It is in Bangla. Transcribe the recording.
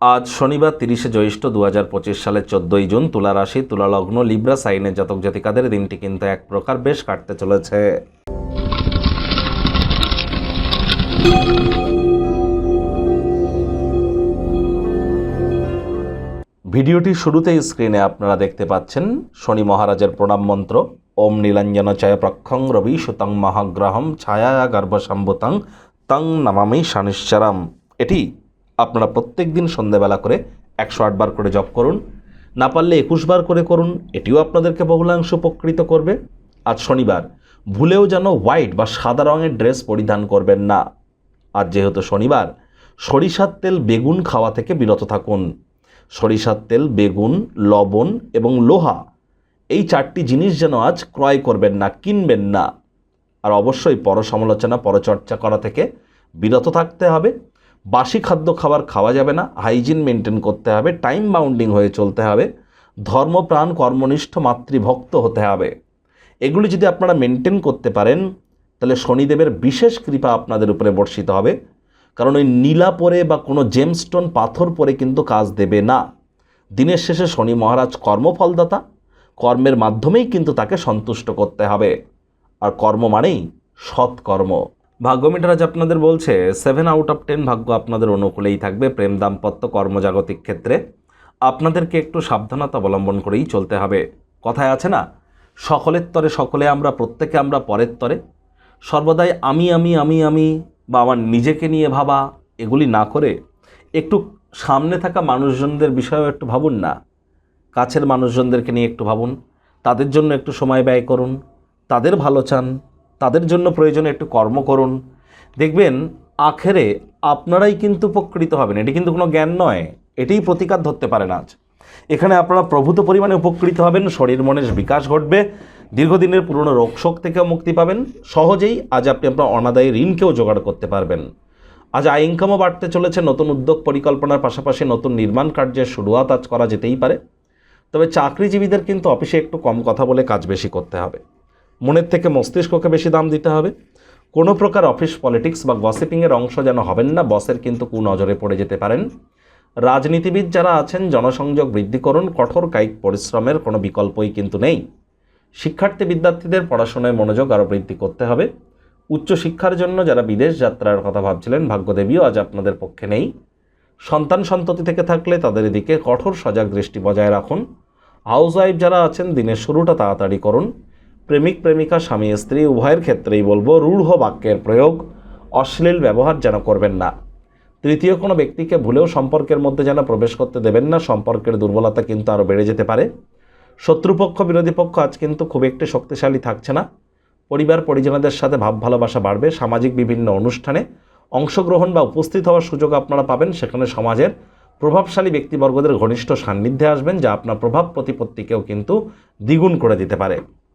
আজ শনিবার তিরিশে জ্যৈষ্ঠ দু হাজার পঁচিশ সালের চোদ্দোই জুন তুলা রাশি, তুলা লগ্ন, লিব্রা সাইনের জাতক জাতিকাদের দিনটি কিন্তু এক প্রকার বেশ কাটতে চলেছে। ভিডিওটির শুরুতেই স্ক্রিনে আপনারা দেখতে পাচ্ছেন, শনি মহারাজের প্রণাম মন্ত্র, ওম নীলাঞ্জন চয় প্রক্ষং রবি সুতং মহাগ্রহম ছায়া গর্ভ গর্ভসম্ভুতং তং নামামি শানিশ্চরম। এটি আপনারা প্রত্যেক দিন সন্ধেবেলা করে একশো আটবার করে জপ করুন। না পারলে একুশ বার করে করুন, এটিও আপনাদেরকে বহুলাংশ উপকৃত করবে। আজ শনিবার, ভুলেও যেন হোয়াইট বা সাদা রঙের ড্রেস পরিধান করবেন না। আজ যেহেতু শনিবার, সরিষার তেল, বেগুন খাওয়া থেকে বিরত থাকুন। সরিষার তেল, বেগুন, লবণ এবং লোহা, এই চারটি জিনিস যেন আজ ক্রয় করবেন না, কিনবেন না। আর অবশ্যই পরসমালোচনা, পরচর্চা করা থেকে বিরত থাকতে হবে। বাসি খাদ্য খাবার খাওয়া যাবে না, হাইজিন মেনটেন করতে হবে, টাইম বাউন্ডিং হয়ে চলতে হবে, ধর্মপ্রাণ কর্মনিষ্ঠ মাতৃভক্ত হতে হবে। এগুলি যদি আপনারা মেনটেন করতে পারেন, তাহলে শনিদেবের বিশেষ কৃপা আপনাদের উপরে বর্ষিত হবে। কারণ ওই নীলা পরে বা কোনো জেমস্টোন পাথর পরে কিন্তু কাজ দেবে না। দিনের শেষে শনি মহারাজ কর্মফলদাতা, কর্মের মাধ্যমেই কিন্তু তাকে সন্তুষ্ট করতে হবে। আর কর্ম মানেই সৎকর্ম। ভাগ্য মিটারাজ আপনাদের বলছে সেভেন আউট অফ টেন ভাগ্য আপনাদের অনুকূলেই থাকবে। প্রেম দাম্পত্য কর্মজাগতিক ক্ষেত্রে আপনাদেরকে একটু সাবধানতা অবলম্বন করেই চলতে হবে। কথায় আছে না, সকলের তরে সকলে আমরা, প্রত্যেকে আমরা পরের তরে। সর্বদাই আমি আমি আমি আমি বা আমার নিজেকে নিয়ে ভাবা, এগুলি না করে একটু সামনে থাকা মানুষজনদের বিষয়েও একটু ভাবুন না। কাছের মানুষজনদেরকে নিয়ে একটু ভাবুন। তাদের জন্য একটু সময় ব্যয় করুন। তাদের ভালো চান। তাদের জন্য প্রয়োজনে একটু কর্ম করুন। দেখবেন, আখেরে আপনারাই কিন্তু উপকৃত হবেন। এটি কিন্তু কোনো জ্ঞান নয়, এটিই প্রতিকার ধরতে পারেন আজ। এখানে আপনারা প্রভূত পরিমাণে উপকৃত হবেন, শরীর মনের বিকাশ ঘটবে, দীর্ঘদিনের পুরনো রোগশোক থেকেও মুক্তি পাবেন, সহজেই আজ আপনি আপনার অনাদায়ী ঋণকেও জোগাড় করতে পারবেন। আজ আয় ইনকামও বাড়তে চলেছে, নতুন উদ্যোগ পরিকল্পনার পাশাপাশি নতুন নির্মাণ কার্যের শুরুয়াত আজ করা যেতেই পারে। তবে চাকরিজীবীদের কিন্তু অফিসে একটু কম কথা বলে কাজ বেশি করতে হবে। মনের থেকে মস্তিষ্ককে বেশি দাম দিতে হবে। কোনো প্রকার অফিস পলিটিক্স বা গসিপিংয়ের অংশ যেন হবেন না, বসের কিন্তু কুনজরে পড়ে যেতে পারেন। রাজনীতিবিদ যারা আছেন, জনসংযোগ বৃদ্ধি করুন, কঠোর কায়িক পরিশ্রমের কোনো বিকল্পই কিন্তু নেই। শিক্ষার্থী বিদ্যার্থীদের পড়াশোনায় মনোযোগ আরও বৃদ্ধি করতে হবে। উচ্চশিক্ষার জন্য যারা বিদেশ যাত্রার কথা ভাবছিলেন, ভাগ্যদেবীও আজ আপনাদের পক্ষে নেই। সন্তান সন্ততি থেকে থাকলে তাদের দিকে কঠোর সজাগ দৃষ্টি বজায় রাখুন। হাউস ওয়াইফ যারা আছেন, দিনের শুরুটা তাড়াতাড়ি করুন। প্রেমিক, প্রেমিকা, স্বামী, স্ত্রী, উভয়ের ক্ষেত্রেই বলব রূঢ় বাক্যের প্রয়োগ অশ্লীল ব্যবহার যেন করবেন না। তৃতীয় কোনো ব্যক্তিকে ভুলেও সম্পর্কের মধ্যে যেন প্রবেশ করতে দেবেন না, সম্পর্কের দুর্বলতা কিন্তু আরও বেড়ে যেতে পারে। শত্রুপক্ষ, বিরোধী পক্ষ আজ কিন্তু খুব একটি শক্তিশালী থাকছে না। পরিবার, পরিজনদের সাথে ভাব ভালোবাসা বাড়বে, সামাজিক বিভিন্ন অনুষ্ঠানে অংশগ্রহণ বা উপস্থিত হওয়ার সুযোগ আপনারা পাবেন। সেখানে সমাজের প্রভাবশালী ব্যক্তিবর্গদের ঘনিষ্ঠ সান্নিধ্যে আসবেন, যা আপনার প্রভাব প্রতিপত্তিকেও কিন্তু দ্বিগুণ করে দিতে পারে।